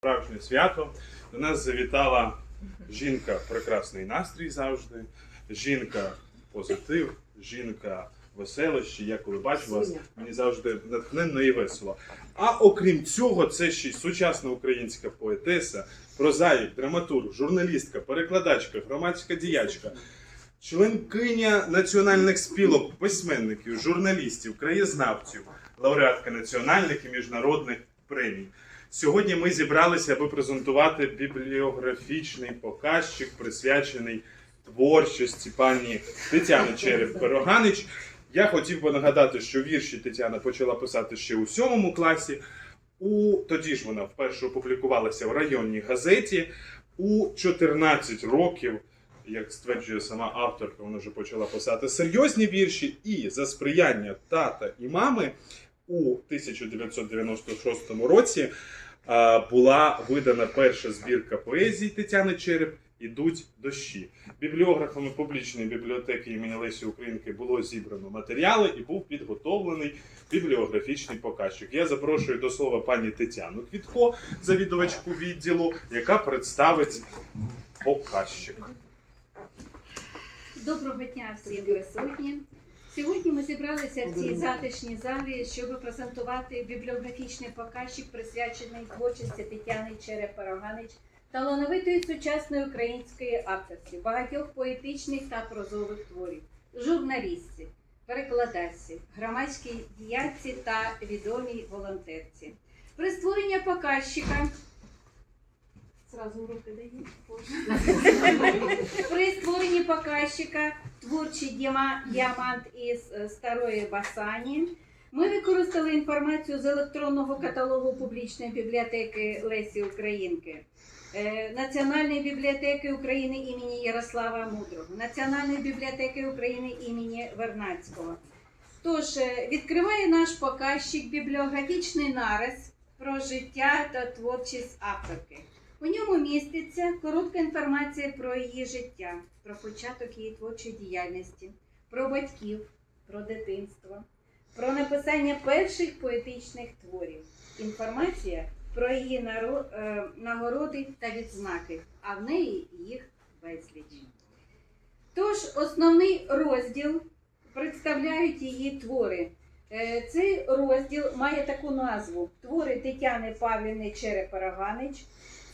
справжнє свято. До нас завітала жінка прекрасний настрій завжди, жінка позитив, жінка веселощі. Я коли бачу вас, мені завжди натхненно і весело. А окрім цього, це ще й сучасна українська поетеса, прозаїк, драматург, журналістка, перекладачка, громадська діячка. Членкиня національних спілок, письменників, журналістів, краєзнавців, лауреатка національних і міжнародних премій. Сьогодні ми зібралися, аби презентувати бібліографічний показчик, присвячений творчості пані Тетяни Череп-Пироганич. Я хотів би нагадати, що вірші Тетяна почала писати ще у сьомому класі. У тоді ж вона вперше опублікувалася в районній газеті. У 14 років, як стверджує сама авторка, вона вже почала писати серйозні вірші, і за сприяння тата і мами у 1996 році була видана перша збірка поезії Тетяни Череп Ідуть дощі. Бібліографами публічної бібліотеки імені Лесі Українки було зібрано матеріали і був підготовлений бібліографічний показчик. Я запрошую до слова пані Тетяну Квітко, завідувачку відділу, яка представить показчик. Доброго дня всім присутнім. Сьогодні ми зібралися в цій затишній залі, щоб презентувати бібліографічний показчик, присвячений творчості Тетяни Череп-Параганич, талановитої сучасної української авторці, багатьох поетичних та прозових творів, журналістці, перекладачці, громадській діячці та відомій волонтерці. При створенні показчика Сразу руки даю. При створенні показчика творчий діама- діамант із е, старої Басані. Ми використали інформацію з електронного каталогу публічної бібліотеки Лесі Українки, е, Національної бібліотеки України імені Ярослава Мудрого, Національної бібліотеки України імені Вернадського. Тож, е, відкриває наш показчик бібліографічний нарис про життя та творчість авторки. У ньому міститься коротка інформація про її життя, про початок її творчої діяльності, про батьків, про дитинство, про написання перших поетичних творів, інформація про її е, нагороди та відзнаки, а в неї їх безліч. Тож основний розділ представляють її твори. Е, Цей розділ має таку назву Твори Тетяни Павлівни Черепараганич.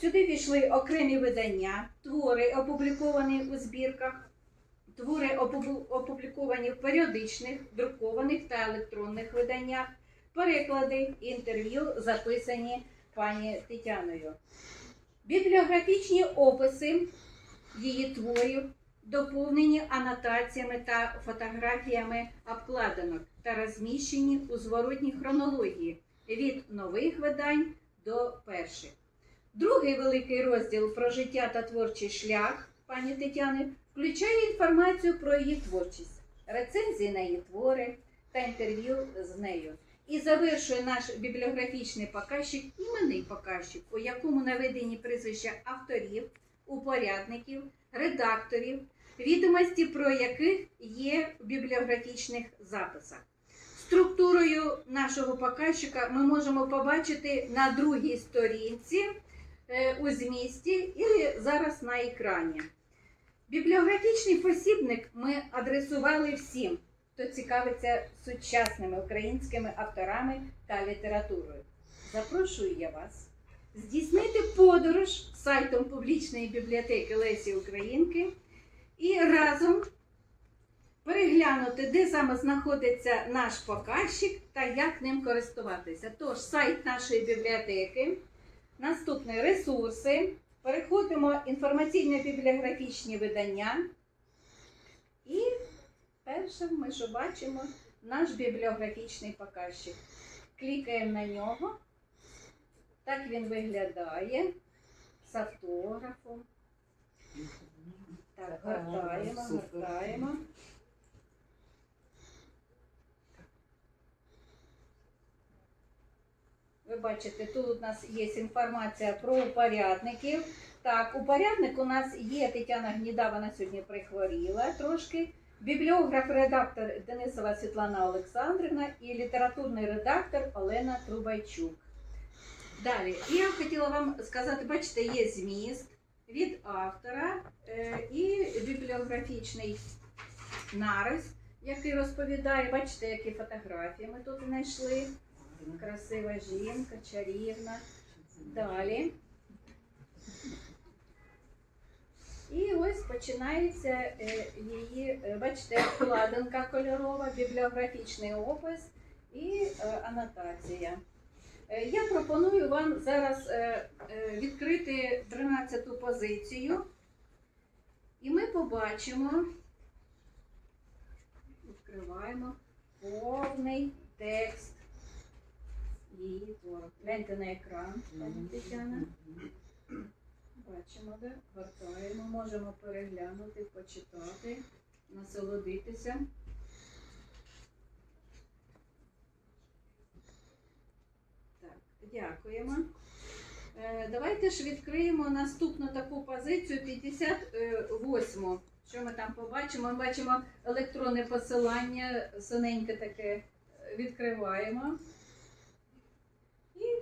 Сюди війшли окремі видання, твори, опубліковані у збірках, твори опубліковані в періодичних, друкованих та електронних виданнях, переклади, інтерв'ю, записані пані Тетяною. Бібліографічні описи її творів доповнені анотаціями та фотографіями обкладинок та розміщені у зворотній хронології від нових видань до перших. Другий великий розділ про життя та творчий шлях пані Тетяни включає інформацію про її творчість, рецензії на її твори та інтерв'ю з нею. І завершує наш бібліографічний показчик іменний показчик, у якому наведені прізвища авторів, упорядників, редакторів, відомості про яких є в бібліографічних записах. Структурою нашого показчика ми можемо побачити на другій сторінці у змісті і зараз на екрані. Бібліографічний посібник ми адресували всім, хто цікавиться сучасними українськими авторами та літературою. Запрошую я вас здійснити подорож сайтом публічної бібліотеки Лесі Українки і разом переглянути, де саме знаходиться наш показчик та як ним користуватися. Тож, сайт нашої бібліотеки, наступні ресурси, переходимо інформаційно-бібліографічні видання. І першим ми що бачимо наш бібліографічний показчик. Клікаємо на нього. Так він виглядає з автографом. Так, гортаємо, гортаємо. Ви бачите, тут у нас є інформація про упорядників. Так, упорядник у нас є Тетяна Гніда, вона сьогодні прихворіла трошки. Бібліограф, редактор Денисова Світлана Олександрівна і літературний редактор Олена Трубайчук. Далі. Я хотіла вам сказати, бачите, є зміст від автора е, і бібліографічний нарис, який розповідає, бачите, які фотографії ми тут знайшли. Красива жінка, чарівна. Далі. І ось починається е, її, е, бачите, вкладинка кольорова, бібліографічний опис і е, анотація. Я пропоную вам зараз відкрити 13 позицію, і ми побачимо, відкриваємо повний текст її твору. Гляньте на екран, пані Тетяна. Бачимо, де гортаємо, можемо переглянути, почитати, насолодитися. Так, дякуємо. Е, Давайте ж відкриємо наступну таку позицію 58. Що ми там побачимо? Ми бачимо електронне посилання, синеньке таке відкриваємо.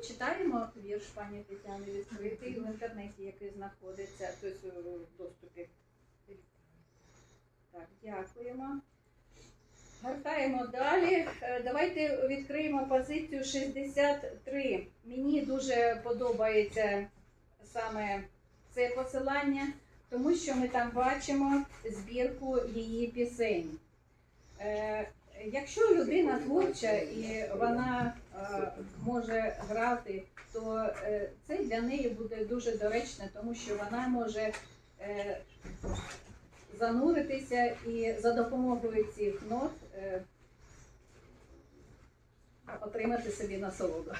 Читаємо вірш пані Тетяни відкритий в інтернеті, який знаходиться тобто в доступі. Так, дякуємо. Гортаємо далі. Е, Давайте відкриємо позицію 63. Мені дуже подобається саме це посилання, тому що ми там бачимо збірку її пісень. Е, Якщо людина творча і вона може грати, то е, це для неї буде дуже доречно, тому що вона може е, зануритися і за допомогою цих нот е, отримати собі насолоду.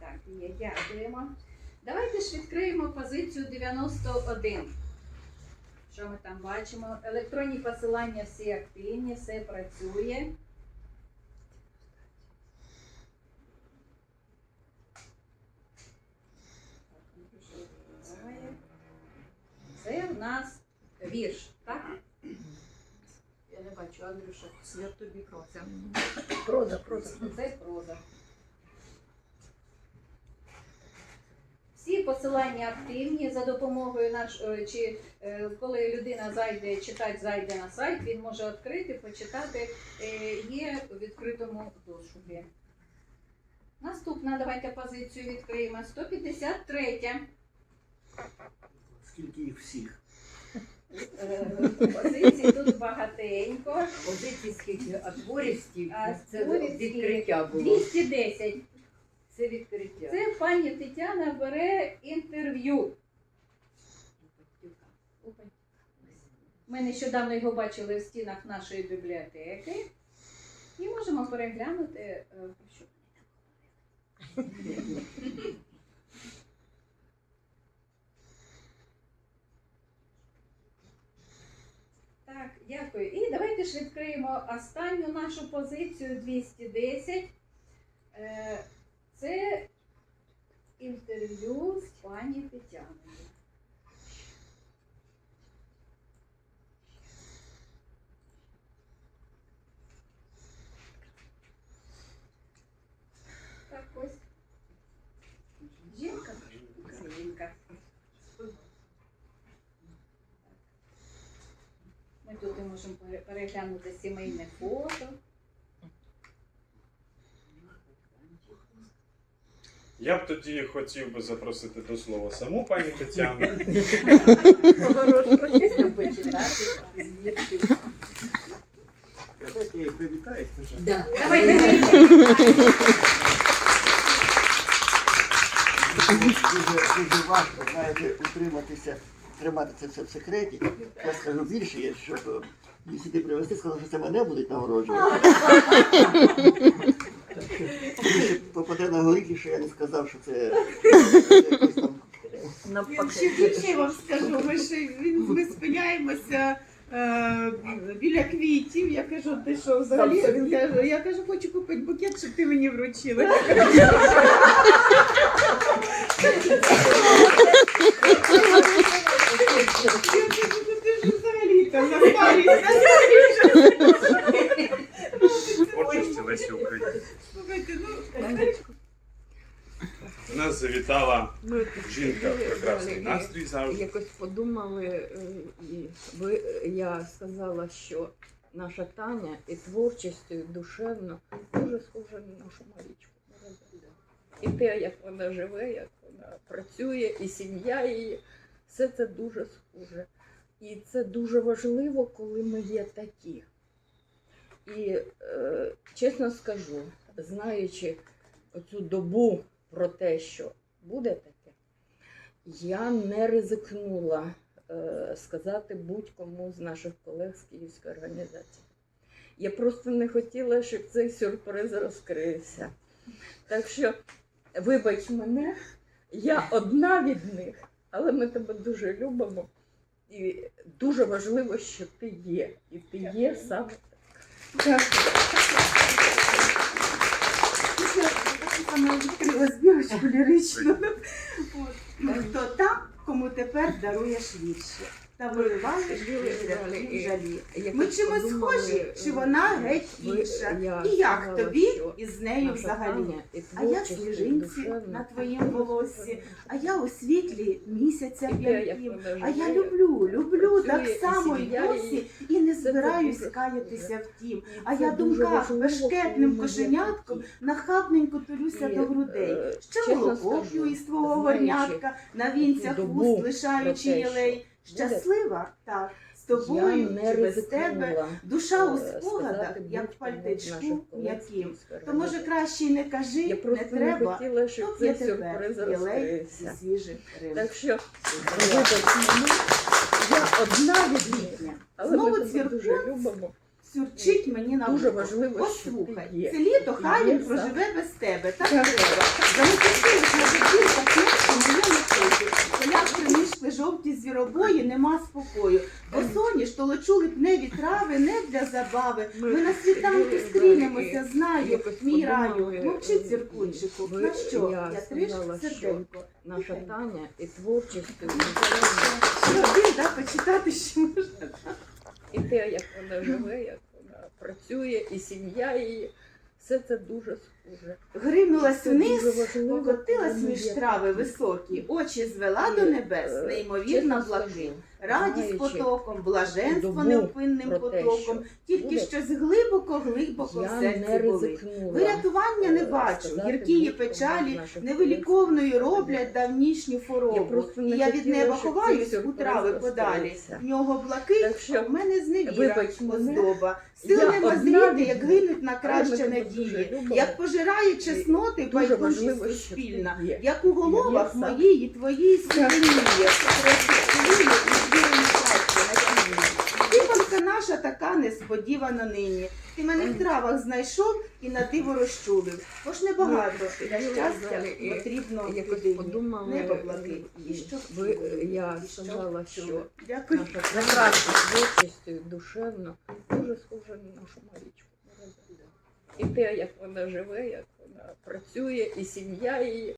Так, є, дякуємо. Давайте ж відкриємо позицію 91. Що ми там бачимо? Електронні посилання всі активні, все працює. Це в нас вірш, так? Я не бачу, Андрюша. Свят тобі праця. Проза, проза. Це проза. Всі посилання активні за допомогою наш, е, чи е, коли людина зайде, читач зайде на сайт, він може відкрити, почитати, е, є у відкритому доступі. Наступна, давайте позицію відкриємо. 153. Скільки їх всіх? Позицій тут багатенько. Позиції скільки, а творів стільки. Це відкриття було. 210. Це відкриття. Це пані Тетяна бере інтерв'ю. Ми нещодавно його бачили в стінах нашої бібліотеки. І можемо переглянути, е, що. Так, дякую. І давайте ж відкриємо останню нашу позицію 210. Це інтерв'ю з пані Тетяною. Так, ось. Жінка, українка. Ми тут можемо переглянути сімейне фото. Я б тоді хотів би запросити до слова саму пані Тетяну. Почитати звідки. Давайте я їх привітаю спочатку. Да. Давайте Дуже, дуже важко, знаєте, утриматися, тримати це все в секреті. Я скажу більше, є, щоб їх сюди привезти, сказав, що це мене будуть нагороджувати. Попаде на горіхи, що я не сказав, що це, якось там. Ще більше вам скажу, ми ще він- ми спиняємося е, біля квітів. Я кажу, ти що взагалі? Він каже, я кажу, хочу купити букет, щоб ти мені вручила. Я кажу, «Ну, ти ж взагалі там на. Творчості Лесі України. Ну, Нас завітала ну, жінка прекрасний настрій завжди. Якось подумали, е, і ви я сказала, що наша Таня і творчістю, і душевно дуже схожа на нашу малічку. І те, як вона живе, як вона працює, і сім'я її. Все це дуже схоже. І це дуже важливо, коли ми є такі. І е, чесно скажу, знаючи оцю добу про те, що буде таке, я не ризикнула е, сказати будь-кому з наших колег з Київської організації. Я просто не хотіла, щоб цей сюрприз розкрився. Так що, вибач мене, я одна від них, але ми тебе дуже любимо. І дуже важливо, що ти є. І ти є так. Саме відкрила збірочку ліричну. Хто там, кому тепер даруєш вірші та виливаєш і- жалі. Ми чимось схожі, чи е, вона геть інша? І як тобі із нею взагалі? А я і сніжинці на твоїм схожа а я у світлі місяця вона А я люблю, люблю так само й досі, не збираюсь каятися втім. І А я думках бешкетним кошенятком нахабненько турюся до грудей. е, Ще молоко п'ю із твого горнятка, на вінцях вуст лишаючи єлей. Щаслива? Так. З тобою не чи без тебе. Душа у е, спогадах, як в пальтичку м'яким. То може краще й не кажи, Я не не треба. хотіла, щоб Тут є тепер єлей зі свіжих риб. Так що, я одна від літня. Знову цвіркун. Сюрчить мені на Дуже важливо, що Послухай, ти є. це літо хай він проживе без тебе. Так треба. Заметушились на дитинках ночі моєму ході. Поляк принишли жовті звіробої, нема спокою. Бо соні ж толочу липневі трави не для забави. Ми на світанку сиділи стрінемося, знаю. Мій раю, мовчи е, На що? я триш що серденько. Наша Таня і творчістю, і один, так, почитати ще можна. І те, як вона живе, як вона працює, і сім'я її, все це дуже. Гримнулась вниз, покотилась між трави високі, очі звела до небес, е, неймовірна блакить. Радість потоком, блаженство невпинним потоком, тільки щось глибоко-глибоко в серці болить. Вирятування не е, бачу, гіркії печалі невиліковною роблять давнішню хворобу. І я від неба ховаюсь у трави подалі. В нього блакить, що, а в мене зневіра, оздоба. Сил нема зріти, як гинуть на краще надії, як пожирає чесноти Дуже байдужість важливо, що суспільна, ти є. як у головах Є сам. моїй і твоїй тіні. Диванка наша така несподівана нині. Ти мене в травах знайшов і на диво розчулив. Бо ж небагато Ну, для щастя і потрібно людині. Небо блакить. і І що ви, я І що сказала, що Дякую. наша прекрасна творчістю душевно дуже схожа на нашу Марічку. І те, як вона живе, як вона працює, і сім'я її.